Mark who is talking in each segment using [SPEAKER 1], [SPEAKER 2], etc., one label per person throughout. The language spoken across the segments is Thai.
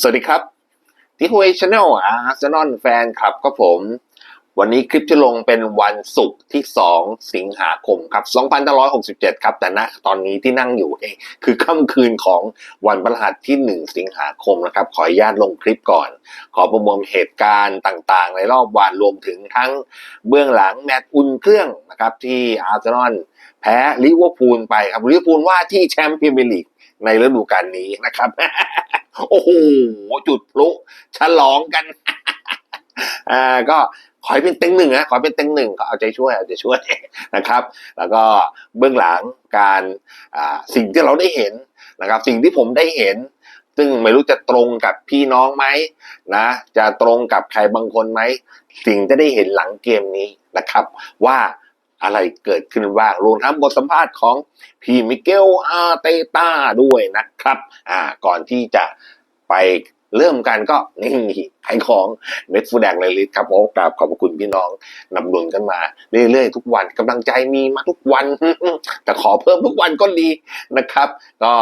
[SPEAKER 1] สวัสดีครับที่ฮวยชาแนลอาร์เซนอลแฟนคลับก็ผม วันนี้คลิปที่ลงเป็นวันศุกร์ที่ 2 สิงหาคมครับ2567 ครับ แต่ณตอนนี้ที่นั่งอยู่เนี่ยคือค่ำคืนของวันพฤหัสที่ 1 สิงหาคมนะครับ ขออนุญาตลงคลิปก่อน ขอประมวลเหตุการณ์ต่างๆ ในรอบวันรวมถึงทั้งเบื้องหลังแมตช์อุ่นเครื่องนะครับที่อาร์เซนอลแพ้ลิเวอร์พูลไปครับลิเวอร์พูลว่าที่แชมป์พรีเมียร์ลีกในฤดูกาลนี้นะครับ โอ้โหจุดพลุฉลองกัน อ่าก็ขอให้เป็นเต็งหนึ่งนะขอให้เป็นเต็งหนึ่งก็เอาใจช่วยเอาใจช่วยนะครับ แล้วก็เบื้องหลังการสิ่งที่เราได้เห็นนะครับ สิ่งที่ผมได้เห็น ซึ่งไม่รู้จะตรงกับพี่น้องไหมนะ จะตรงกับใครบางคนไหมสิ่งที่ได้เห็นหลังเกมนี้นะครับ ว่า อะไรเกิดขึ้นบ้างรวมทั้งบทสัมภาษณ์ของพี่มิเกลอาร์เตต้าด้วยนะครับ อ่า ก่อนที่จะไปเริ่มกันก็นี่ขายของเม็ดฟูแดงเลยลิตครับโอ้กราบขอบคุณพี่น้องนำดุลกันมา เรื่อยๆ ทุกวันกำลังใจมีมาทุกวัน แต่ขอเพิ่มทุกวันก็ดีนะครับ ก็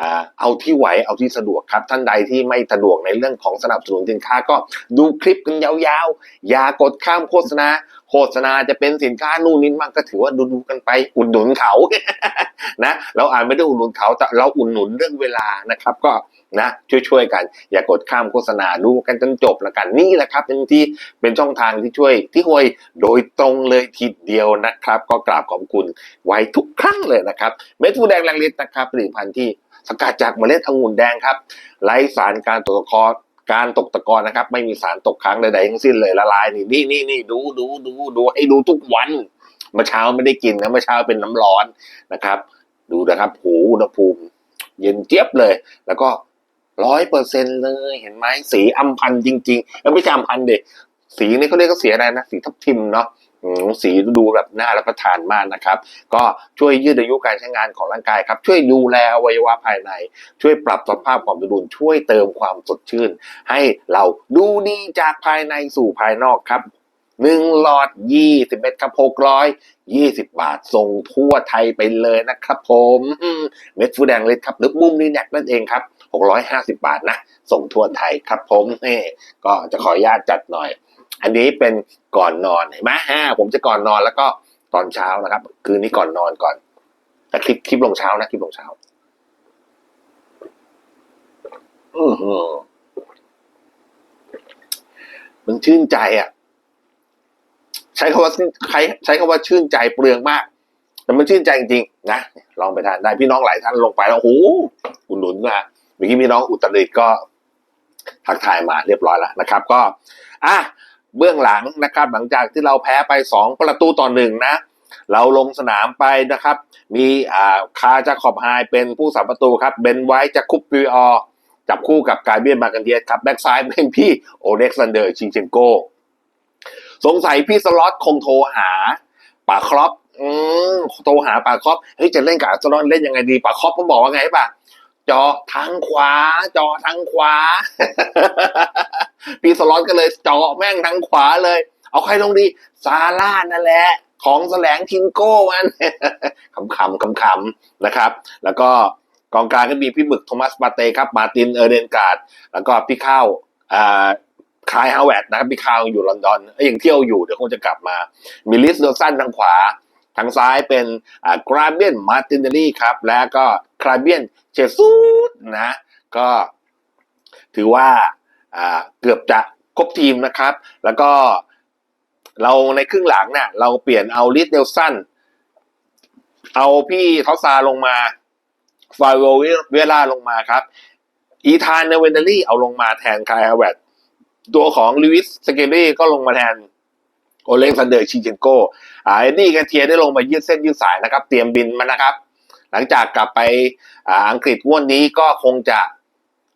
[SPEAKER 1] อ่าเอาที่ไหวเอาที่สะดวกครับ ท่านใดที่ไม่สะดวกในเรื่องของสนับสนุนสินค้าก็ดูคลิปกันยาวๆ อย่ากดข้ามโฆษณา โฆษณาจะเป็นสินค้านู่นนี่มากก็ถือว่าดูๆกันไปอุดหนุนเขานะเราอ่านไม่ได้อุดหนุนเขาแต่เราอุดหนุนเรื่องเวลานะครับ ก็นะช่วยๆกัน อย่ากดข้ามโฆษณาดูกันจนจบล้วกันนี่แหละครับเป็นที่เป็นช่องทางที่ช่วยที่ห่วยโดยตรงเลยทีเดียวนะครับ ก็กราบขอบคุณไว้ทุกครั้งเลยนะครับเม็ดฟูแดงแรงฤทธิ์นะครับผลิตภัณฑ์ที่สกัดจากเมล็ดองุ่นแดงครับไร้สารการตกตะกอ การตกตะกอนนะครับ ไม่มีสารตกค้างใดๆทั้งสิ้นเลยละลายนี่นี่นี่นี่ดูดูดูดูให้ดูทุกวันเมื่อเช้าไม่ได้กินนะเมื่อเช้าเป็นน้ำร้อนนะครับ ดูนะครับหูอุณหภูมิ เย็นเจี๊ยบเลย แล้วก็ร้อยเปอร์เซ็นเลยเห็นไหมสีอัมพันจริงๆเอ้วไม่ใช่อัมพันเด็กสีนี่เขาเรียกก็สีอะไรนะสีทับทิมเนาะ สีดูแบบน่ารับประทานมากนะครับ ก็ช่วยยืดอายุการใช้งานของร่างกายครับ ช่วยดูแลอวัยวะภายใน ช่วยปรับสภาพความสมดุลช่วยเติมความสดชื่น ให้เราดูดีจากภายในสู่ภายนอกครับหนึ่งหลอดยี่สิบเม็ดครับหกร้อยยี่สิบบาทส่งทั่วไทยไปเลยนะครับผมเม็ดฟูแดงเล็ดครับหรือบุ้มนี่แนกนั่นเองครับหกร้อยห้าสิบาทนะ ส่งทั่วไทยครับผมนี่ก็จะขออนุญาตจัดหน่อย อันนี้เป็นก่อนนอนเห็นไหมฮะผมจะก่อนนอนแล้วก็ตอนเช้านะครับ คืนนี้ก่อนนอนก่อนแต่คลิปคลิปลงเช้านะคลิปลงเช้า อือหือมันชื่นใจอะ ใช้คำว่าใช้ใช้คำว่าชื่นใจเปลืองมาก แต่มันชื่นใจจริงๆนะลองไปทานได้พี่น้องหลายท่านลงไปแล้วโอ้โหอุดหนุนมาเมื่อกี้พี่น้องอุตรดิตก็ทักทายมาเรียบร้อยแล้วนะครับ ก็ อะ เบื้องหลังนะครับ หลังจากที่เราแพ้ไปสองประตูต่อหนึ่งนะ เราลงสนามไปนะครับ มีอ่าคาจะขอบไฮเป็นผู้สามประตูครับเบนไว้จะคุปปีออจับคู่กับกายเบียนมากันเดียสครับแบ็กซ้ายเป็นพี่โอเล็กซานเดอร์ชิงเชนโกสงสัยพี่สล็อตคงโทรหาป่าครอปอืมโทรหาป่าครอปเฮ้ยจะเล่นกับอาร์เซนอลเล่นยังไงดีป่าครอปเขาบอกว่าไงป่ะจอทางขวา จอทางขวา พี่สล็อตก็เลยเจาะแม่งทางขวาเลย เอาใครลงดี ซาร่านั่นแหละ ของแสลงทิงโก้มันขำๆขำๆนะครับ แล้วก็กองกลางก็มีพี่หมึกโทมัสปาเต้ครับ มาตินเออเดนการ์ด แล้วก็พี่ข้าวอ่าคายฮาวเวร์ดนะครับพี่ข้าวอยู่ลอนดอนอยังเที่ยวอยู่เดี๋ยวคงจะกลับมามิลิสโดสันทางขวา ทางซ้ายเป็นกราเบียนมาร์ตินเนลลี่ครับ แล้วก็คราเบียนเชซูสนะ ก็ถือว่า เกือบจะครบทีมนะครับ แล้วก็เราในครึ่งหลังเนี่ยเราเปลี่ยนเอาลิสเนลสันเอาพี่เทาซาลงมาฟาโวเวล่าลงมาครับ อีธานเนเวนเดอรี่เอาลงมาแทนคายฮาวเวร์ตัวของลิวิสสเกเล่ก็ลงมาแทนโอเล็กซานเดอร์ชิเชนโกอ่าเอ็ดดี้กาเทียได้ลงมายืดเส้นยืดสายนะครับ เตรียมบินมานะครับ หลังจากกลับไปอ่าอังกฤษงวดนี้ก็คงจะ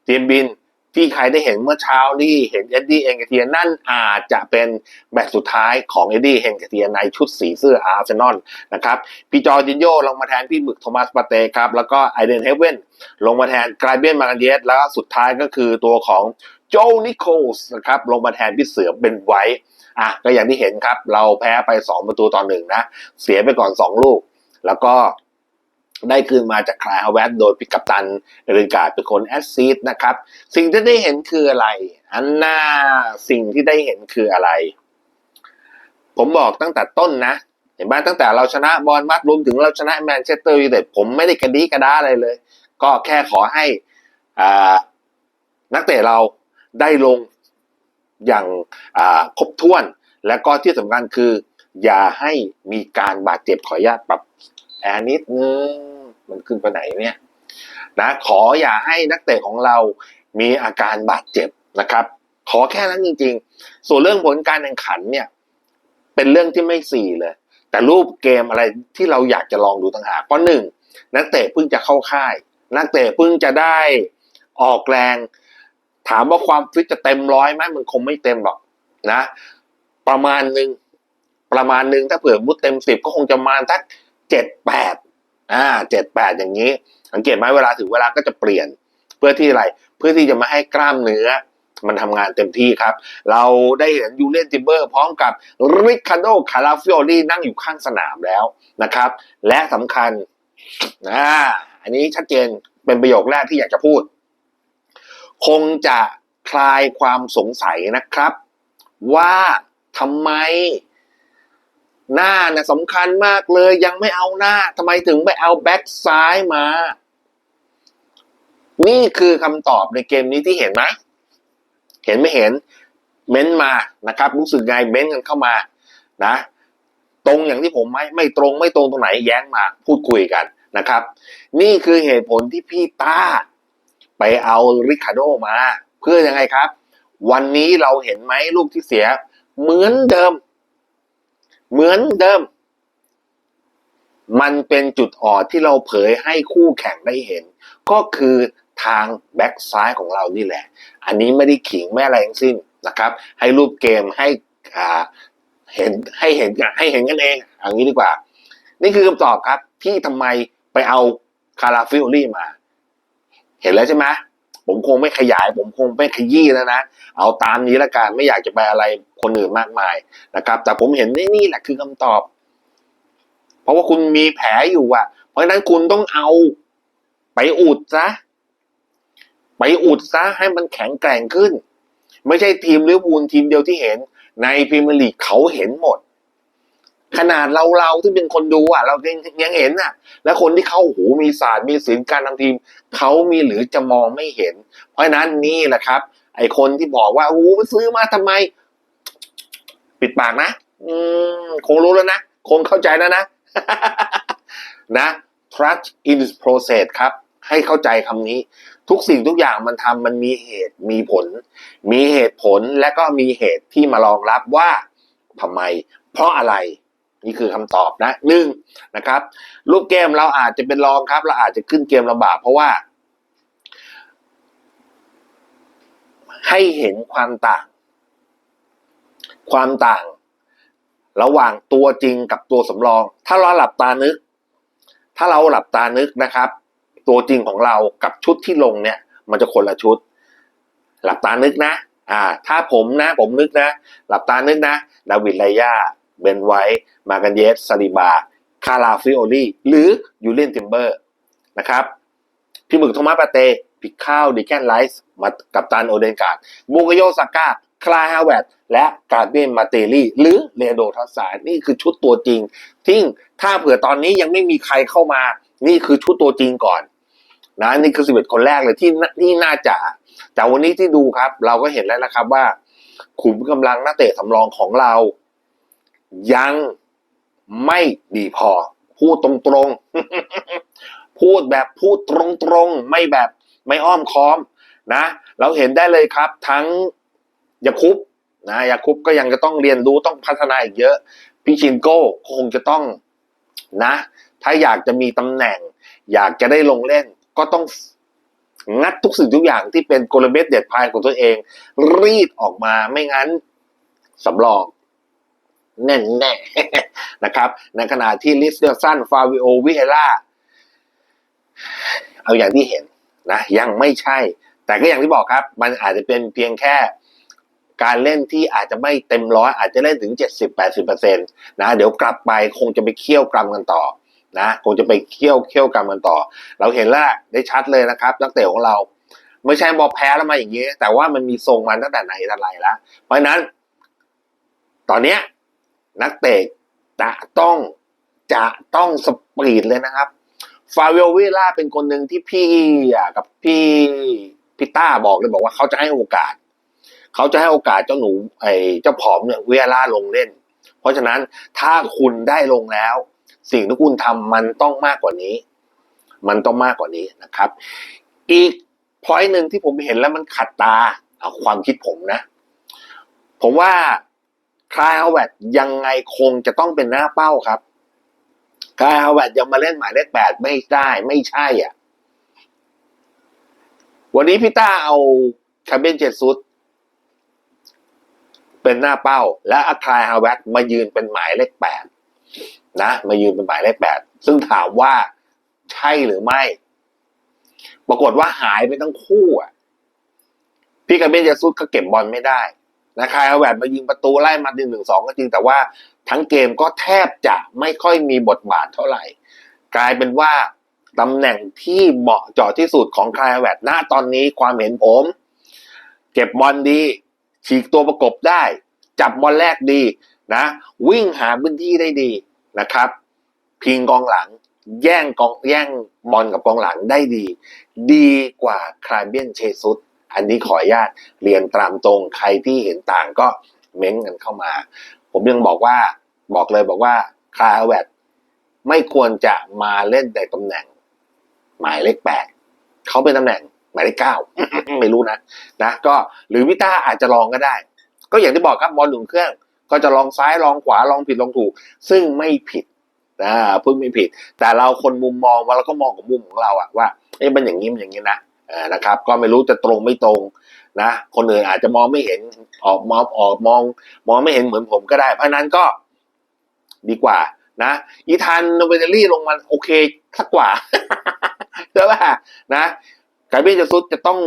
[SPEAKER 1] เตรียมบิน ที่ใครได้เห็นเมื่อเช้านี่เห็นเอ็ดดี้เองกเทียนั่นอาจจะเป็นแมตช์สุดท้ายของเอ็ดดี้เฮงกเทียในชุดสีเสื้ออาร์เซนอลนะครับพี่จอร์จินโยลงมาแทนพี่หมึกโทมัสปาเต้ครับแล้วก็ไอเดนเฮเวนลงมาแทนกรายเบียนมากันเยสแล้วก็สุดท้ายก็คือตัวของโจนิโคลส์นะครับลงมาแทนพี่เสือเป็นไว้อะก็อย่างที่เห็นครับ เราแพ้ไป 2 ประตูต่อหนึ่งนะ เสียไปก่อน 2 ลูก แล้วก็ ได้คืนมาจากคลายฮาวเวตโดยพิกัปตันเริกาดเป็นคนแอสซีดนะครับ สิ่งที่ได้เห็นคืออะไร อันหน่าสิ่งที่ได้เห็นคืออะไร ผมบอกตั้งแต่ต้นนะเห็นไหมตั้งแต่เราชนะบอลมัดรวมถึงเราชนะแมนเชสเตอร์ยูไนเต็ดผมไม่ได้กระดีกระด้าอะไรเลย ก็แค่ขอให้นักเตะเราได้ลงอย่างาครบถ้วน และก็ที่สำคัญคือ อย่าให้มีการบาดเจ็บขออนุญาตปรับแอนิดนึง มันขึ้นไปไหนเนี่ยนะขออย่าให้นักเตะของเรามีอาการบาดเจ็บนะครับ ขอแค่นั้นจริง ๆ ส่วนเรื่องผลการแข่งขันเนี่ย เป็นเรื่องที่ไม่สี่เลย แต่รูปเกมอะไรที่เราอยากจะลองดูต่างหากเพราะหนึ่งนักเตะเพิ่งจะเข้าค่าย นักเตะเพิ่งจะได้ออกแรง ถามว่าความฟิตจะเต็มร้อยไหมมันคงไม่เต็มหรอกนะ ประมาณหนึ่งประมาณหนึ่งถ้าเผื่อมุดเต็มสิบก็คงจะมาสักเจ็ดแปด อ่าเจ็ดแปดอย่างนี้ สังเกตไหมเวลาถึงเวลาก็จะเปลี่ยน เพื่อที่อะไร เพื่อที่จะมาให้กล้ามเนื้อ มันทำงานเต็มที่ครับ เราได้เห็นยูเลนติเบอร์ พร้อมกับริคาโดคาราฟิโอลีนั่งอยู่ข้างสนามแล้วนะครับ และสำคัญนะอันนี้ชัดเจนเป็นประโยคแรกที่อยากจะพูด คงจะคลายความสงสัยนะครับ ว่าทำไม หน้าเนี่ยสำคัญมากเลย ยังไม่เอาหน้าทำไมถึงไปเอาแบ็กซ้ายมา นี่คือคำตอบในเกมนี้ที่เห็นไหมเห็นไม่เห็น เม้นมานะครับ รู้สึกไงเม้นกันเข้ามานะ ตรงอย่างที่ผมไหมไม่ตรงไม่ตรงตรงไหนแย้งมา พูดคุยกันนะครับ นี่คือเหตุผลที่พี่ต้า ไปเอาริคาโดมา เพื่อยังไงครับ วันนี้เราเห็นไหมลูกที่เสีย เหมือนเดิม เหมือนเดิม มันเป็นจุดอ่อนที่เราเผยให้คู่แข่งได้เห็น ก็คือทางแบ็กซ้ายของเรานี่แหละ อันนี้ไม่ได้ขิงไม่อะไรทั้งสิ้นนะครับ ให้รูปเกมให้เห็นให้เห็นให้เห็นกันเองอย่างนี้ดีกว่า นี่คือคำตอบครับที่ทำไมไปเอาคาราฟิโอลี่มา เห็นแล้วใช่ไหม ผมคงไม่ขยาย ผมคงไม่ขยี้แล้วนะ เอาตามนี้ละกันไม่อยากจะไปอะไรคนอื่นมากมายนะครับ แต่ผมเห็นนี่นี่แหละคือคำตอบ เพราะว่าคุณมีแผลอยู่อะเพราะฉะนั้นคุณต้องเอาไปอุดซะไปอุดซะให้มันแข็งแกร่งขึ้น ไม่ใช่ทีมลิเวอร์พูลทีมเดียวที่เห็น ในพรีเมียร์ลีกเขาเห็นหมด ขนาดเราเราที่เป็นคนดูอะ เรายังยังเห็นอะ และคนที่เขาโอ้โหมีศาสตร์มีศิลป์การทำทีมเขามีหรือจะมองไม่เห็น เพราะนั้นนี่แหละครับ ไอคนที่บอกว่าโอ้ซื้อมาทำไม ปิดปากนะ อืมคงรู้แล้วนะ คงเข้าใจแล้วนะ นะ trust in process ครับ ให้เข้าใจคำนี้ ทุกสิ่งทุกอย่างมันทำมันมีเหตุมีผล มีเหตุผลและก็มีเหตุที่มารองรับว่าทำไม เพราะอะไร นี่คือคำตอบนะหนึ่งนะครับรูปเกมเราอาจจะเป็นรองครับ เราอาจจะขึ้นเกมลำบากเพราะว่า ให้เห็นความต่าง ความต่าง ระหว่างตัวจริงกับตัวสำรอง ถ้าเราหลับตานึก ถ้าเราหลับตานึกนะครับ ตัวจริงของเรากับชุดที่ลงเนี่ย มันจะคนละชุด หลับตานึกนะ อ่า ถ้าผมนะ ผมนึกนะ หลับตานึกนะ ดาวิดไลยา เบนไวท์มากันเยสซาดิบา คาราฟิโอลีหรือยูเลียนทิมเบอร์นะครับพี่หมึกโทมัสปาเตพิกข้าวดิแคนไลส์มากับตันโอเดนการ์ดบูกโยซาก้าคลายฮาวเวตและการ์เบนมาเตลี่หรือเลโดทัสสานี่คือชุดตัวจริงที่ถ้าเผื่อตอนนี้ยังไม่มีใครเข้ามา นี่คือชุดตัวจริงก่อนนะนี่คือสิบเอ็ดคนแรกเลยที่ที่น่าจะแต่วันนี้ที่ดูครับ เราก็เห็นแล้วนะครับว่า ขุมกำลังนักเตะสำรองของเรา ยังไม่ดีพอ พูดตรงๆ พูดแบบพูดตรงๆ ไม่แบบไม่อ้อมค้อมนะ เราเห็นได้เลยครับ ทั้งยาคุปนะยาคุปก็ยังจะต้องเรียนรู้ต้องพัฒนาอีกเยอะ พี่ชินโก้คงจะต้องนะ ถ้าอยากจะมีตำแหน่ง อยากจะได้ลงเล่นก็ต้องงัดทุกสิ่งทุกอย่างที่เป็นกลเม็ดเด็ดพายของตัวเอง รีดออกมาไม่งั้นสำรอง แน่แน่ๆนะครับ ในขณะที่ลิสเดอร์สันฟาวิโอวิเอล่าเอาอย่างที่เห็นนะยังไม่ใช่ แต่ก็อย่างที่บอกครับ มันอาจจะเป็นเพียงแค่การเล่นที่อาจจะไม่เต็มร้อยอาจจะเล่นถึง 70-80%นะเดี๋ยวกลับไปคงจะไปเคี่ยวกรำกันต่อนะคงจะไปเคี่ยวเคี่ยวกันมันต่อ เราเห็นแล้วได้ชัดเลยนะครับนักเตะของเรา ไม่ใช่บอกแพ้แล้วมาอย่างนี้ แต่ว่ามันมีทรงมาตั้งแต่ไหนแต่ไรแล้วเพราะฉะนั้น ตอนเนี้ย นักเตะจะต้องจะต้องสปีดเลยนะครับ ฟาเวลวิล่าเป็นคนหนึ่งที่พี่กับพี่พี่ต้าบอกเลยบอกว่าเขาจะให้โอกาส เขาจะให้โอกาสเจ้าหนูไอ้เจ้าผอมเนี่ยเวล่าลงเล่น เพราะฉะนั้นถ้าคุณได้ลงแล้ว สิ่งที่คุณทำมันต้องมากกว่านี้ มันต้องมากกว่านี้นะครับ อีกพอยหนึ่งที่ผมเห็นแล้วมันขัดตาเอาความคิดผมนะ ผมว่า คลายฮาวเวตยังไงคงจะต้องเป็นหน้าเป้าครับคลายฮาวเวตยังมาเล่นหมายเลขแปดไม่ได้ไม่ใช่อะ วันนี้พี่ต้าเอาคาเบนเจซุสเป็นหน้าเป้า และอาคลายฮาวเวตมายืนเป็นหมายเลขแปดนะ มายืนเป็นหมายเลขแปดซึ่งถามว่าใช่หรือไม่ ปรากฏว่าหายไปทั้งคู่อะ พี่คาเบนเจซุสก็เก็บบอลไม่ได้ นะคายอาแหวนมายิงประตูไล่มาหนึ่งหนึ่งสองก็จริงแต่ว่าทั้งเกมก็แทบจะไม่ค่อยมีบทบาทเท่าไหร่ กลายเป็นว่าตำแหน่งที่เหมาะเจาะที่สุดของคายแวดหน้าตอนนี้ความเห็นผม เก็บบอลดี ฉีกตัวประกบได้ จับบอลแรกดีนะ วิ่งหาพื้นที่ได้ดีนะครับ พิงกองหลังแย่งกองแย่งบอลกับกองหลังได้ดี ดีกว่าคลายเบียนเชซุส อันนี้ขออนุญาตเรียนตามตรงใครที่เห็นต่างก็เม้นกันเข้ามา ผมยังบอกว่าบอกเลยบอกว่าคาร์แวตไม่ควรจะมาเล่นในตำแหน่ง หมายเลขแปดเขาเป็นตำแหน่งหมายเลขเก้าไม่รู้นะนะ ก็หรือวิต้าอาจจะลองก็ได้ ก็อย่างที่บอกครับบอลหนุนเครื่อง ก็จะลองซ้ายลองขวาลองผิดลองถูก ซึ่งไม่ผิดนะเพิ่งไม่ผิด แต่เราคนมุมมองว่าเราก็มองของมุมของเราอะว่าเอ๊ะมันอย่างนี้มันอย่างนี้นะ นะครับ ก็ไม่รู้จะตรงไม่ตรงนะ คนอื่นอาจจะมองไม่เห็นออกมองออกมอง มองไม่เห็นเหมือนผมก็ได้ เพราะนั้นก็ดีกว่านะอีธานโนเวเนลี่ลงมาโอเคสักกว่าใช่ป่ะนะกาเบรียจะซุดจะต้อง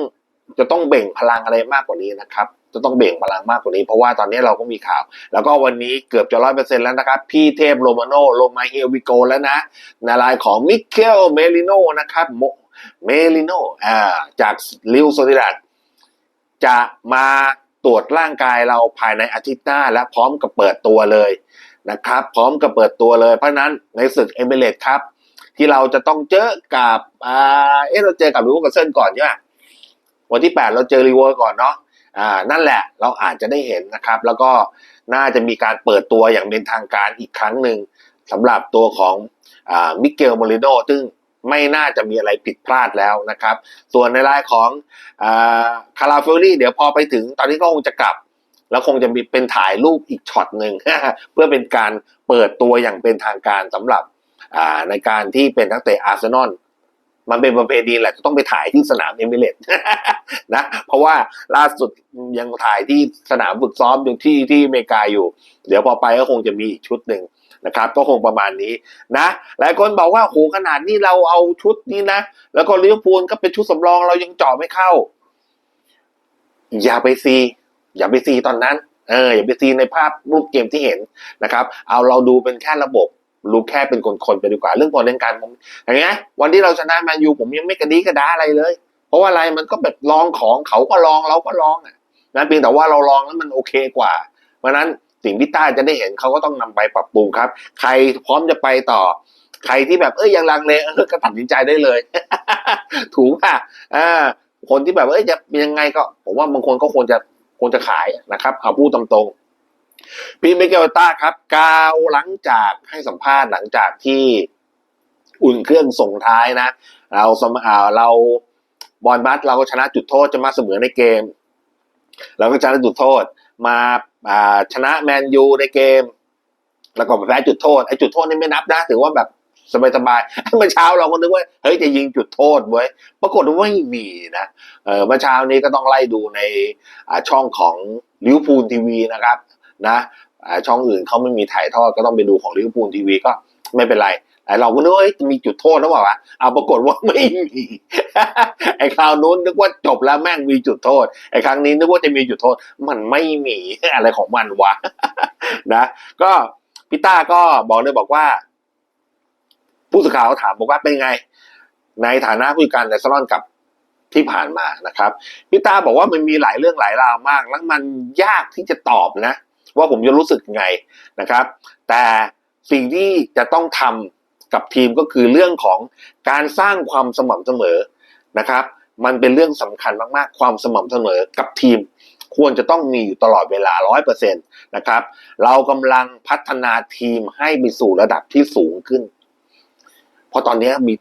[SPEAKER 1] จะต้องเบ่งพลังอะไรมากกว่านี้นะครับ จะต้องเบ่งพลังมากกว่านี้ เพราะว่าตอนนี้เราก็มีข่าว แล้วก็วันนี้เกือบจะร้อยเปอร์เซ็นต์แล้วนะครับ พี่เทพโรมาโนโรมาเฮลวิโกแล้วนะในรายของมิเคลเมลิโนนะครับ เมลิโนอ่าจากลิวโซติดัดจะมาตรวจร่างกายเราภายในอาทิตย์หน้าและพร้อมกับเปิดตัวเลยนะครับ พร้อมกับเปิดตัวเลย เพราะนั้นในศึกเอเมเรตครับ ที่เราจะต้องเจอกับอ่าเอ๊ะเราเจอกับลิเวอร์เซนก่อนใช่ไหมวันที่ 8 เราเจอลิเวอร์ก่อนเนาะอ่านั่นแหละเราอาจจะได้เห็นนะครับ แล้วก็น่าจะมีการเปิดตัวอย่างเป็นทางการอีกครั้งหนึ่งสำหรับตัวของอมิเกลโมริโนซึ่ง ไม่น่าจะมีอะไรผิดพลาดแล้วนะครับ ส่วนในรายของคาราเฟลลี่เดี๋ยวพอไปถึงตอนนี้ก็คงจะกลับ แล้วคงจะมีเป็นถ่ายรูปอีกช็อตหนึ่งเพื่อเป็นการเปิดตัวอย่างเป็นทางการสำหรับในการที่เป็นนักเตะอาร์เซนอลมันเป็นประเพณีแหละจะต้องไปถ่ายที่สนามเอมิเรตนะเพราะว่าล่าสุดยังถ่ายที่สนามฝึกซ้อมอยู่ที่ที่อเมริกาอยู่ เดี๋ยวพอไปก็คงจะมีอีกชุดหนึ่ง นะครับ ก็คงประมาณนี้นะหลายคนบอกว่าโหขนาดนี้เราเอาชุดนี้นะ แล้วก็ลิเวอร์พูลก็เป็นชุดสำรองเรายังเจาะไม่เข้า อย่าไปซี อย่าไปซีตอนนั้น เออ อย่าไปซีในภาพรูปเกมที่เห็นนะครับ เอาเราดูเป็นแค่ระบบรู้แค่เป็นคนๆไปดีกว่าเรื่องผลเรื่องการผมอย่างเงี้ยวันที่เราชนะแมนยูผมยังไม่กระดีกระดาอะไรเลย เพราะว่าอะไรมันก็แบบลองของเขาก็ลองเราก็ลองอะนะเพียงแต่ว่าเราลองแล้วมันโอเคกว่าเพราะนั้น สิ่งที่ต้าจะได้เห็นเขาก็ต้องนำไปปรับปรุงครับ ใครพร้อมจะไปต่อ ใครที่แบบเอ้ยยังลังเลเออก็ตัดสินใจได้เลย ถูกป่ะอ่าคนที่แบบเอ้ยจะยังไงก็ ผมว่าบางคนก็ควรจะควรจะขายนะครับเอาพูดตามตรงพี่เมเกลต้าครับกาวหลังจากให้สัมภาษณ์หลังจากที่อุ่นเครื่องส่งท้ายนะ เราสมอ่าเราบอลบัสเราก็ชนะจุดโทษจะมาเสมอในเกม เราก็ชนะจุดโทษมา ชนะแมนยูในเกม แล้วก็แพ้จุดโทษไอ้จุดโทษนี่ไม่นับนะถือว่าแบบสบายๆเมื่อเช้าเราก็นึกว่าเฮ้ยจะยิงจุดโทษเว้ปรากฏว่าไม่มีนะเออเมื่อเช้านี้ก็ต้องไล่ดูในช่องของลิวพูลทีวีนะครับนะช่องอื่นเขาไม่มีถ่ายทอดก็ต้องไปดูของลิวพูลทีวีก็ไม่เป็นไร เราก็นึกว่ามีจุดโทษหรือเปล่าวะเอาปรากฏว่าไม่มีไอ้คราวนู้นนึกว่าจบแล้วแม่งมีจุดโทษไอ้ครั้งนี้นึกว่าจะมีจุดโทษ มันไม่มีอะไรของมันวะนะก็พี่ต้าก็บอกเลยบอกว่า ผู้สื่อข่าวถามบอกว่าเป็นไง ในฐานะผู้การอาร์เซนกับที่ผ่านมานะครับพี่ตาบอกว่ามันมีหลายเรื่องหลายราวมาก แล้วมันยากที่จะตอบนะ ว่าผมจะรู้สึกไงนะครับ แต่สิ่งที่จะต้องทำ กับทีมก็คือเรื่องของการสร้างความสม่ำเสมอนะครับ มันเป็นเรื่องสำคัญมากๆ ความสม่ำเสมอกับทีม ควรจะต้องมีอยู่ตลอดเวลาร้อยเปอร์เซ็นตนะครับ เรากำลังพัฒนาทีมให้ไปสู่ระดับที่สูงขึ้น เพราะตอนนี้มี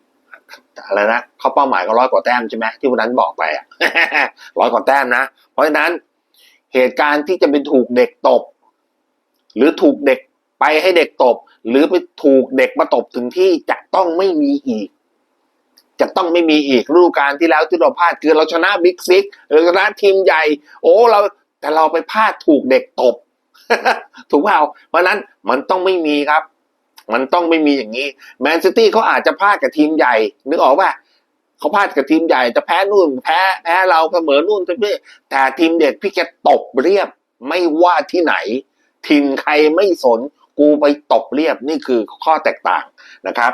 [SPEAKER 1] อะไรนะเขาเป้าหมายก็ร้อยกว่าแต้มใช่ไหมที่วันนั้นบอกไปอะร้อยกว่าแต้มนะ เพราะฉะนั้นเหตุการณ์ที่จะเป็นถูกเด็กตบ หรือถูกเด็ก ไปให้เด็กตบ หรือไปถูกเด็กมาตบถึงที่จะต้องไม่มีอีก จะต้องไม่มีอีกฤดูกาลที่แล้วที่เราพลาดคือเราชนะบิ๊กซิกเราชนะทีมใหญ่ โอ้เราแต่เราไปพลาดถูกเด็กตบ ถูกเปล่าเพราะนั้นมันต้องไม่มีครับ มันต้องไม่มีอย่างนี้แมนซิตี้เขาอาจจะพลาดกับทีมใหญ่ นึกออกป่ะเขาพลาดกับทีมใหญ่จะแพ้นู่นแพ้แพ้เราเหมือนู่นแต่แต่ทีมเด็กพี่แกตบเรียบไม่ว่าที่ไหนทินใครไม่สน กูไปตบเรียบนี่คือข้อแตกต่างนะครับ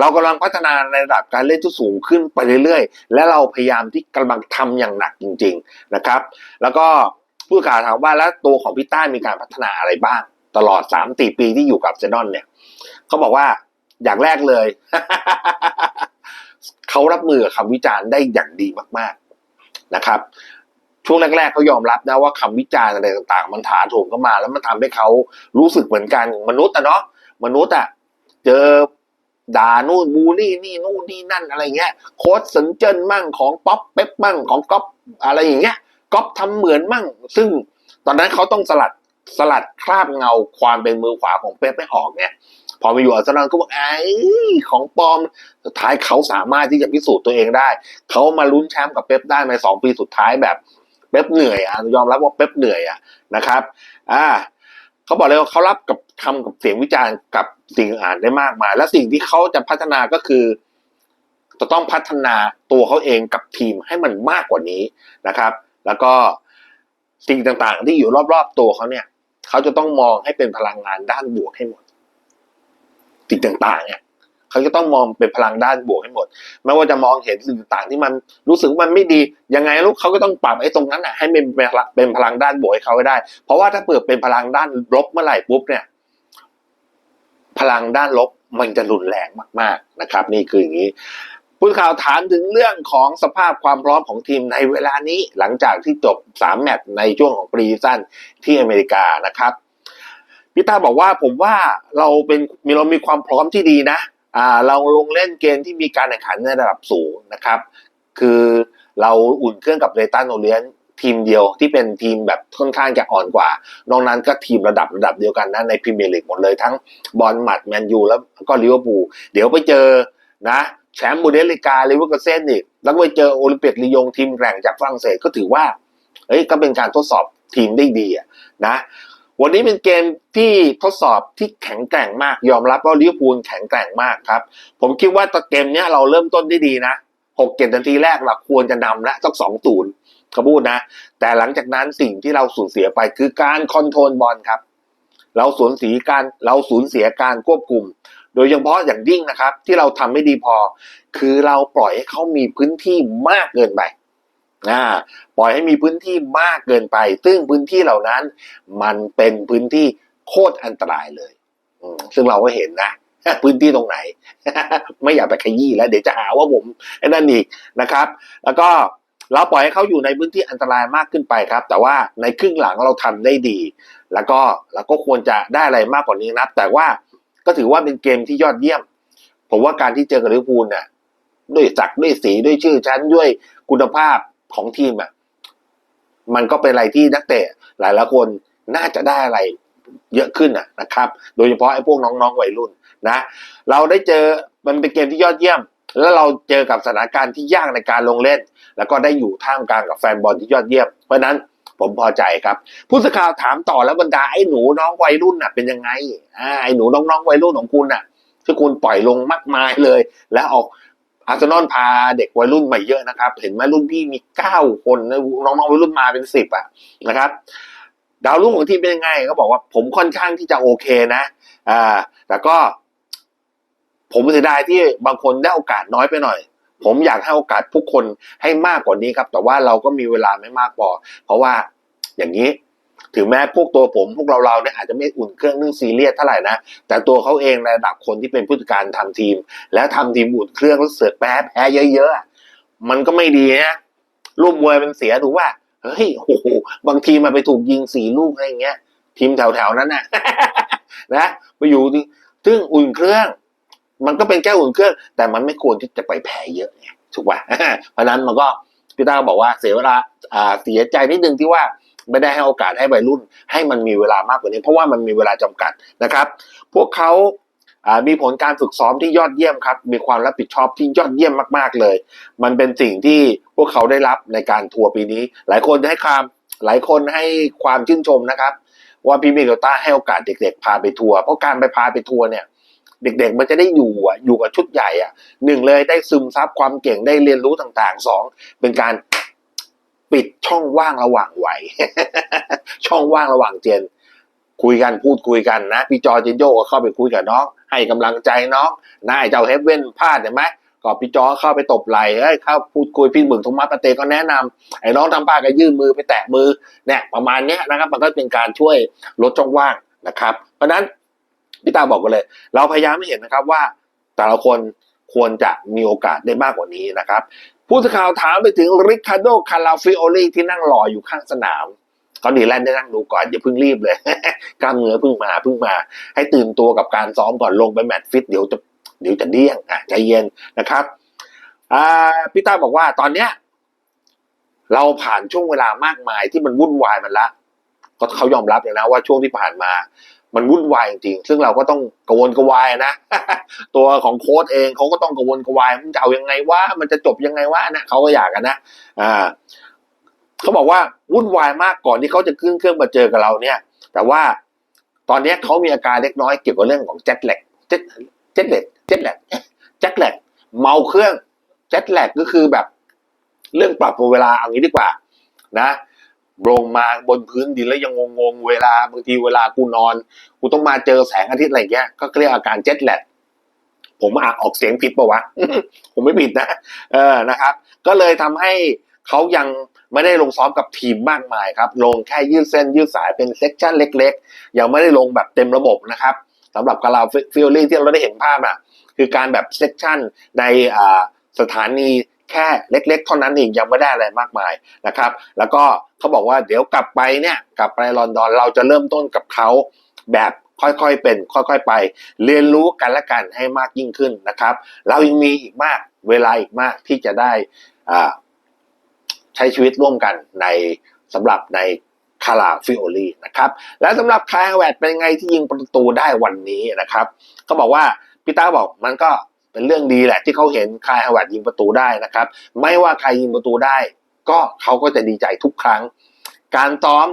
[SPEAKER 1] เรากำลังพัฒนาในระดับการเล่นที่สูงขึ้นไปเรื่อยๆ และเราพยายามที่กำลังทำอย่างหนักจริง ๆนะครับ แล้วก็ผู้ข่าวถามว่าแล้วตัวของพี่ต้ามีการพัฒนาอะไรบ้าง ตลอดสามตีปีที่อยู่กับเซนอนเนี่ยเขาบอกว่าอย่างแรกเลย เขารับมือกับคำวิจารณ์ได้อย่างดีมาก ๆนะครับ ช่วงแรกๆเขายอมรับนะว่าคำวิจารณ์อะไรต่างๆ มันถาโถมเข้ามา แล้วมันทำให้เขารู้สึกเหมือนกันมนุษย์อะเนาะมนุษย์อะเจอด่านู่นบูลี่นี่นู่นนี่นั่นอะไรเงี้ยโค้ดสันเจนมั่งของป๊อปเป๊ปมั่งของก๊อปอะไรอย่างเงี้ยก๊อปทำเหมือนมั่ง ซึ่งตอนนั้นเขาต้องสลัดสลัดคราบเงาความเป็นมือขวาของเป๊ปไม่ออกเนี่ยพอมาอยู่อาร์เซนอลก็บอกไอ้ของปลอมสุดท้ายเขาสามารถที่จะพิสูจน์ตัวเองได้ เขามาลุ้นแชมป์กับเป๊ปได้ในสองปีสุดท้ายแบบ เป๊ปเหนื่อยอะยอมรับว่าเป๊ปเหนื่อยอะนะครับ อ่าเขาบอกเลยว่าเขารับกับคำกับเสียงวิจารณ์กับสิ่งอ่านได้มากมาย และสิ่งที่เขาจะพัฒนาก็คือจะต้องพัฒนาตัวเขาเองกับทีมให้มันมากกว่านี้นะครับ แล้วก็สิ่งต่างๆ ที่อยู่รอบๆตัวเขาเนี่ย เขาจะต้องมองให้เป็นพลังงานด้านบวกให้หมดสิ่งต่างๆเนี่ย เขาจะต้องมองเป็นพลังด้านบวกให้หมด ไม่ว่าจะมองเห็นสิ่งต่างๆ ที่มันรู้สึกว่ามันไม่ดียังไงลูกเขาก็ต้องปรับไอ้ตรงนั้นอะให้เป็นเป็นพลังด้านบวกให้เขาได้ เพราะว่าถ้าเปิดเป็นพลังด้านลบเมื่อไหร่ปุ๊บเนี่ย พลังด้านลบมันจะรุนแรงมาก ๆนะครับ นี่คืออย่างนี้ผู้ข่าวถามถึงเรื่องของสภาพความพร้อมของทีมในเวลานี้หลังจากที่จบสามแมตช์ในช่วงของปรีซันที่อเมริกานะครับพี่ตาบอกว่าผมว่าเราเป็นมีเรามีความพร้อมที่ดีนะ เราลงเล่นเกมที่มีการแข่งขันในระดับสูงนะครับ คือเราอุ่นเครื่องกับเรตันโอเลียนทีมเดียวที่เป็นทีมแบบค่อนข้างจะอ่อนกว่า นอกนั้นก็ทีมระดับระดับเดียวกันนะในพรีเมียร์ลีกหมดเลยทั้งบอลมัดแมนยูแล้วก็ลิเวอร์พูลเดี๋ยวไปเจอนะแชมป์บูเดสลิกาลิเวอร์พูลเซนอีกแล้วไปเจอโอลิมเปียกลียงทีมแกร่งจากฝรั่งเศสก็ถือว่าเฮ้ยก็เป็นการทดสอบทีมได้ดีอะนะ วันนี้เป็นเกมที่ทดสอบที่แข็งแกร่งมาก ยอมรับว่าลิเวอร์พูลแข็งแกร่งมากครับ ผมคิดว่าตอเกมเนี้ยเราเริ่มต้นได้ดีนะหกเจ็ดนาทีแรกเราควรจะนำแล้วสักสองศูนย์ขาพูดนะ แต่หลังจากนั้นสิ่งที่เราสูญเสียไปคือการคอนโทรลบอลครับ เราสูญเสียการเราสูญเสียการควบคุม โดยเฉพาะอย่างยิ่งนะครับ ที่เราทำไม่ดีพอ คือเราปล่อยให้เขามีพื้นที่มากเกินไป อ่าปล่อยให้มีพื้นที่มากเกินไป ซึ่งพื้นที่เหล่านั้น มันเป็นพื้นที่โคตรอันตรายเลยซึ่งเราก็เห็นนะพื้นที่ตรงไหน ไม่อยากไปขยี้แล้ว เดี๋ยวจะหาว่าผมไอ้นั่นอีกนะครับ แล้วก็เราปล่อยให้เขาอยู่ในพื้นที่อันตรายมากขึ้นไปครับ แต่ว่าในครึ่งหลังเราทำได้ดี แล้วก็เราก็ควรจะได้อะไรมากกว่านี้นะแต่ว่าก็ถือว่าเป็นเกมที่ยอดเยี่ยม ผมว่าการที่เจอกับลิเวอร์พูลเนี่ยด้วยศักดิ์ด้วยสีด้วยชื่อชั้นด้วยคุณภาพ ของทีมอะมันก็เป็นอะไรที่นักเตะหลายหลายคนน่าจะได้อะไรเยอะขึ้นอะนะครับ โดยเฉพาะไอ้พวกน้องๆวัยรุ่นนะ เราได้เจอมันเป็นเกมที่ยอดเยี่ยม แล้วเราเจอกับสถานการณ์ที่ยากในการลงเล่น แล้วก็ได้อยู่ท่ามกลางกับแฟนบอลที่ยอดเยี่ยม เพราะฉะนั้นผมพอใจครับ ผู้สื่อข่าวถามต่อแล้วบรรดาไอ้หนูน้องวัยรุ่นน่ะเป็นยังไงอ่าไอ้หนูน้องๆวัยรุ่นของคุณน่ะที่คุณปล่อยลงมากมายเลย แล้วออก อาร์เซนอลพาเด็กวัยรุ่นมาเยอะนะครับ เห็นไหมรุ่นพี่มีเก้าคนน้องๆวัยรุ่นมาเป็นสิบอะนะครับ ดาวรุ่งของทีมเป็นยังไงก็บอกว่าผมค่อนข้างที่จะโอเคนะอ่าแต่ก็ ผมเสียดายที่บางคนได้โอกาสน้อยไปหน่อย ผมอยากให้โอกาสทุกคนให้มากกว่านี้ครับ แต่ว่าเราก็มีเวลาไม่มากพอเพราะว่าอย่างนี้ ถึงแม้พวกตัวผมพวกเราเราเนี่ยอาจจะไม่อุ่นเครื่องเรื่องซีเรียสเท่าไหร่นะ แต่ตัวเขาเองในระดับคนที่เป็นผู้จัดการทำทีม แล้วทำทีมอุ่นเครื่องแล้วเสือกแพ้แพ้เยอะๆมันก็ไม่ดีนะรูปมวยมันเสียถูกว่าเฮ้ยโอ้โหบางทีมันไปถูกยิงสี่ลูกอะไรอย่างเงี้ย ทีมแถวๆนั้นน่ะนะไปอยู่ซึ่งอุ่นเครื่อง มันก็เป็นแค่อุ่นเครื่อง แต่มันไม่ควรที่จะไปแพ้เยอะไงถูกป่ะเพราะฉะนั้นมันก็พี่ต้าก็บอกว่าเสียเวลาอ่าเสียใจนิดนึงที่ว่า ไม่ได้ให้โอกาสให้วัยรุ่น ให้มันมีเวลามากกว่านี้ เพราะว่ามันมีเวลาจำกัดนะครับ พวกเขามีผลการฝึกซ้อมที่ยอดเยี่ยมครับ มีความรับผิดชอบที่ยอดเยี่ยมมาก ๆเลย มันเป็นสิ่งที่พวกเขาได้รับในการทัวร์ปีนี้ หลายคนให้ความหลายคนให้ความชื่นชมนะครับ ว่าพี่มิเกลต้าให้โอกาสเด็กๆ พาไปทัวร์เพราะการไปพาไปทัวร์เนี่ย เด็กๆ มันจะได้อยู่อะอยู่กับชุดใหญ่อะหนึ่งเลยได้ซึมซับความเก่งได้เรียนรู้ต่างๆสองเป็นการ ปิดช่องว่างระหว่างวัยช่องว่างระหว่างเจน คุยกันพูดคุยกันนะ พี่จอร์จินโยก็เข้าไปคุยกับน้อง ให้กำลังใจน้องนายเจ้าเฮฟเว่นพลาดเห็นไหมก็พี่จอเข้าไปตบไหล่เอ้ยเข้าพูดคุยพี่บึงทุมัสปาเตก็แนะนำไอ้น้องทำป้าก็ยื่นมือไปแตะมือเนี่ยประมาณเนี้ยนะครับ มันก็เป็นการช่วยลดช่องว่างนะครับ เพราะฉะนั้นพี่ตาบอกกันเลย เราพยายามไม่เห็นนะครับว่าแต่ละคนควรจะมีโอกาสได้มากกว่านี้นะครับ ผู้สื่อข่าวถามไปถึงริคาร์โดคาราฟิโอลีที่นั่งรออยู่ข้างสนามก็ดีแลนด์ได้นั่งดูก่อนอย่าเพิ่งรีบเลย กล้ามเนื้อเพิ่งมาเพิ่งมา ให้ตื่นตัวกับการซ้อมก่อนลงไปแมตช์ฟิตเดี๋ยวจะเดี๋ยวจะเดี้ยงอะใจเย็นนะครับพี่ต้าบอกว่าตอนเนี้ยเราผ่านช่วงเวลามากมายที่มันวุ่นวายมันละ ก็เขายอมรับเลยนะว่าช่วงที่ผ่านมามันวุ่นวายจริง ซึ่งเราก็ต้องกระวนกระวายนะ ตัวของโค้ชเองเขาก็ต้องกระวนกระวายมันจะเอายังไงว่ามันจะจบยังไงว่านะเขาก็อยากกันนะ อ่าเขาบอกว่าวุ่นวายมากก่อนที่เขาจะขึ้นเครื่องมาเจอกับเราเนี่ย แต่ว่าตอนนี้เขามีอาการเล็กน้อยเกี่ยวกับเรื่องของเจ็ตแลกเจ็ตเจ็ตแลกเจ็ตแลกเจ็ตแลกเมาเครื่องเจ็ตแลกก็คือแบบ เรื่องปรับเวลาเอางี้ดีกว่า นะ ลงมาบนพื้นดินแล้วยังงงๆเวลาบางทีเวลากูนอน กูต้องมาเจอแสงอาทิตย์อะไรเงี้ยก็เรียกอาการเจ็ตแลกผมอ่านออกเสียงผิดปะวะ ผมไม่ผิดนะ เออนะครับ ก็เลยทำให้เขายังไม่ได้ลงซ้อมกับทีมมากมายครับ ลงแค่ยืดเส้นยืดสายเป็นเซกชันเล็กๆ ยังไม่ได้ลงแบบเต็มระบบนะครับสำหรับกาลาฟิลลี่ที่เราได้เห็นภาพอะ คือการแบบเซกชันในอ่าสถานี แค่เล็ก ๆ เท่านั้นเองยังไม่ได้อะไรมากมายนะครับ แล้วก็เขาบอกว่าเดี๋ยวกลับไปเนี่ยกลับไปลอนดอนเราจะเริ่มต้นกับเขาแบบค่อยๆเป็น ค่อยๆไป เรียนรู้กันและกันให้มากยิ่งขึ้นนะครับ เรายังมีอีกมากเวลาอีกมากที่จะได้อ่าใช้ชีวิตร่วมกันในสำหรับในคาราฟิโอลีนะครับและสำหรับคายฮาวเวร์ดเป็นไงที่ยิงประตูได้วันนี้นะครับเขาบอกว่าพี่ต้าบอกมันก็ เป็นเรื่องดีแหละที่เขาเห็นคายฮาวเวร์ดยิงประตูได้นะครับ ไม่ว่าใครยิงประตูได้ ก็เขาก็จะดีใจทุกครั้ง การซ้อม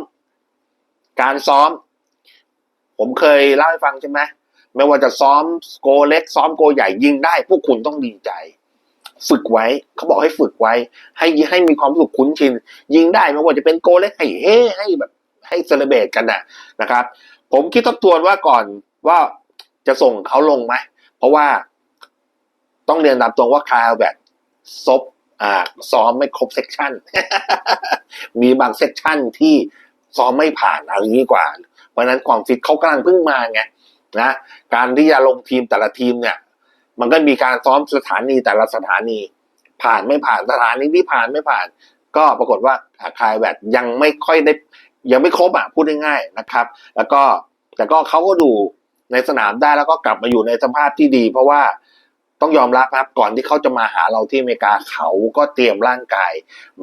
[SPEAKER 1] การซ้อม ผมเคยเล่าให้ฟังใช่ไหมไม่ว่าจะซ้อมโกเล็ก ซ้อมโกใหญ่ยิงได้ พวกคุณต้องดีใจ ฝึกไว้เขาบอกให้ฝึกไว้ ให้ให้มีความรู้สึกคุ้นชิน ยิงได้ไม่ว่าจะเป็นโกเล็กให้เฮ้ให้แบบ ให้เซเลเบตกันนะนะครับ ผมคิดทบทวนว่าก่อนว่าจะส่งเขาลงไหมเพราะว่า ต้องเรียนตามตรงว่าคาร์แบบซบอ่าซ้อมไม่ครบเซกชันมีบางเซกชันที่ซ้อมไม่ผ่านเอาอย่างนี้กว่า เพราะนั้นความฟิตเขากำลังเพิ่งมาไงนะการที่จะลงทีมแต่ละทีมเนี่ย มันก็มีการซ้อมสถานีแต่ละสถานี ผ่านไม่ผ่านสถานีที่ผ่านไม่ผ่าน ก็ปรากฏว่าคายแบบยังไม่ค่อยได้ยังไม่ครบอะพูดง่ายๆนะครับ แล้วก็แต่ก็เขาก็ดูในสนามได้แล้วก็กลับมาอยู่ในสภาพที่ดี เพราะว่า ต้องยอมรับครับก่อนที่เขาจะมาหาเราที่อเมริกาเขาก็เตรียมร่างกาย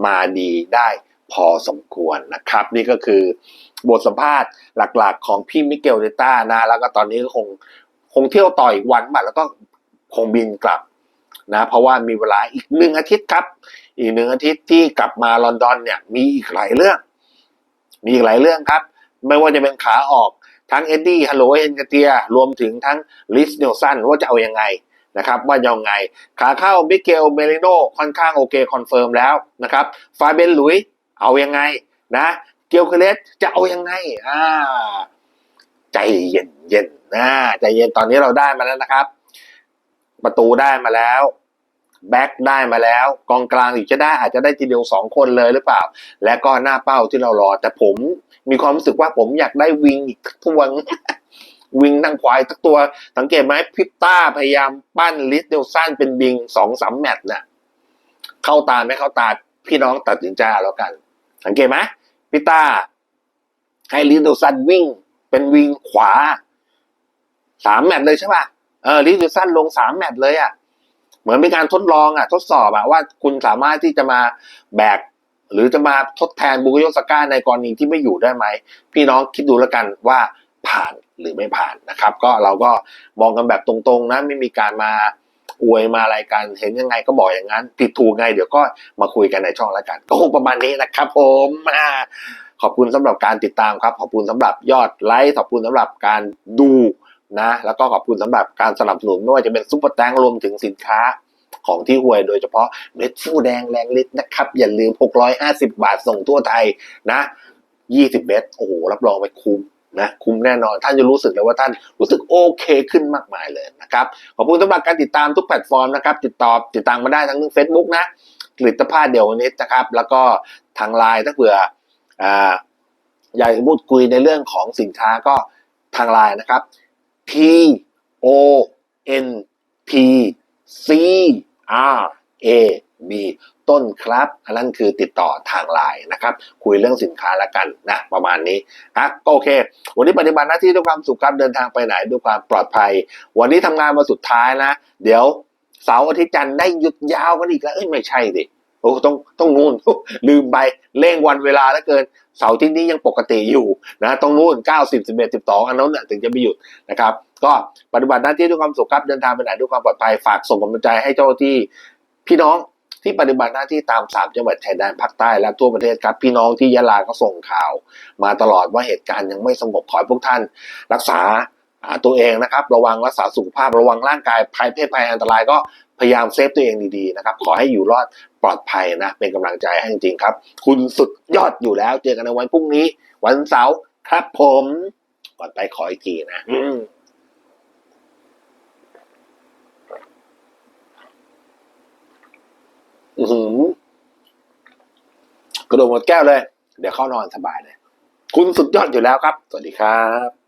[SPEAKER 1] มาดีได้พอสมควรนะครับ นี่ก็คือบทสัมภาษณ์หลักๆ ของพี่มิเกลเดต้านะ แล้วก็ตอนนี้ก็คงคงเที่ยวต่ออีกวันบัดแล้วก็คงบินกลับนะ เพราะว่ามีเวลาอีกหนึ่งอาทิตย์ครับ อีกหนึ่งอาทิตย์ที่กลับมาลอนดอนเนี่ยมีอีกหลายเรื่อง มีอีกหลายเรื่องครับ ไม่ว่าจะเป็นขาออกทั้งเอ็ดดี้ฮัลโหลเอ็นกเตีย รวมถึงทั้งลิสเนลสันว่าจะเอายังไง นะครับว่ายังไง ขาเข้ามิเกลเมริโนค่อนข้างโอเคคอนเฟิร์มแล้วนะครับฟาเบนลุยเอายังไงนะเกียวเคเลสจะเอายังไงอ่าใจเย็นเย็นนะใจเย็นตอนนี้เราได้มาแล้วนะครับ ประตูได้มาแล้วแบ็คได้มาแล้วกองกลางอีกจะได้อาจจะได้ทีเดียวสองคนเลยหรือเปล่า และก็หน้าเป้าที่เรารอ แต่ผมมีความรู้สึกว่าผมอยากได้วิงอีกทักทวง วิงทางขวาทักตัวสังเกตไหมพิตต้าพยายามปั้นลิสเดลสันเป็นวิงสองสามแมตช์น่ะเข้าตาไม่เข้าตาพี่น้องตัดสินใจเอาแล้วกัน สังเกตไหมพิต้าให้ลิสเดลสันวิ่งเป็นวิงขวาสามแมตช์เลยใช่ป่ะเออลิสเดลสันลงสามแมตช์เลยอะเหมือนเป็นการทดลองอะ ทดสอบอะว่าคุณสามารถที่จะมาแบกหรือจะมาทดแทนบุกโยสก้าในกรณีที่ไม่อยู่ได้ไหม พี่น้องคิดดูแล้วกันว่าผ่าน หรือไม่ผ่านนะครับ ก็เราก็มองกันแบบตรงๆนะไม่มีการมาอวยมาอะไรกันเห็นยังไงก็บอกอย่างนั้นผิดถูกไงเดี๋ยวก็มาคุยกันในช่องแล้วกัน ก็คงประมาณนี้นะครับ ผมขอบคุณสำหรับการติดตามครับ ขอบคุณสำหรับยอดไลค์ขอบคุณสำหรับการดูนะ แล้วก็ขอบคุณสำหรับการสนับสนุนไม่ว่าจะเป็นซุปเปอร์แตงรวมถึงสินค้าของที่หวยโดยเฉพาะเม็ดฟูแดงแรงฤทธิ์นะครับ อย่าลืม 650 บาทส่งทั่วไทยนะ 20 เม็ดโอ้โหรับรองไปคุ้ม นะคุ้มแน่นอนท่านจะรู้สึกเลยว่าท่านรู้สึกโอเคขึ้นมากมายเลยนะครับขอบคุณสำหรับการติดตามทุกแพลตฟอร์มนะครับติดต่อติดตามมาได้ทั้งเฟซบุ๊กนะผลิตภัณฑ์เดี๋ยวนี้นะครับ แล้วก็ทางไลน์ถ้าเผื่ออ่าอยากพูดคุยในเรื่องของสินค้าก็ทางไลน์นะครับ P O N P C R A B ต้นครับอันนั้นคือติดต่อทางไลน์นะครับ คุยเรื่องสินค้าแล้วกันนะประมาณนี้ครับก็โอเค วันนี้ปฏิบัติหน้าที่ด้วยความสุขครับเดินทางไปไหนด้วยความปลอดภัย วันนี้ทำงานมาสุดท้ายนะ เดี๋ยวเสาร์อาทิตย์จันทร์ได้หยุดยาวกันอีกแล้วเอ้ยไม่ใช่ดิโอ้ต้องต้องนู่นลืมไปเร่งวันเวลาแล้วเกินเสาร์ที่นี้ยังปกติอยู่นะต้องนู่น90 11 12 อันนั้นน่ะถึงจะไม่หยุดนะครับ ก็ปฏิบัติหน้าที่ด้วยความสุขครับเดินทางไปไหนด้วยความปลอดภัยฝากส่งกำลังใจให้เจ้าหน้าที่พี่น้อง ที่ปฏิบัติหน้าที่ตามสามจังหวัดชายแดนภาคใต้และทั่วประเทศครับพี่น้องที่ยะลาก็ส่งข่าว มาตลอดว่าเหตุการณ์ยังไม่สงบขอให้พวกท่าน รักษาตัวเองนะครับ ระวังรักษาสุขภาพระวังร่างกายภัยเพศภัยอันตรายก็พยายามเซฟตัวเองดีๆนะครับขอให้อยู่รอดปลอดภัยนะ เป็นกำลังใจให้จริงๆครับ คุณสุดยอดอยู่แล้ว เจอกันในวันพรุ่งนี้ วันเสาร์ครับผม ก่อนไปขออีกทีนะอืม อือหือกระโดดหมดแก้วเลย เดี๋ยวเข้านอนสบายเลย คุณสุดยอดอยู่แล้วครับ สวัสดีครับ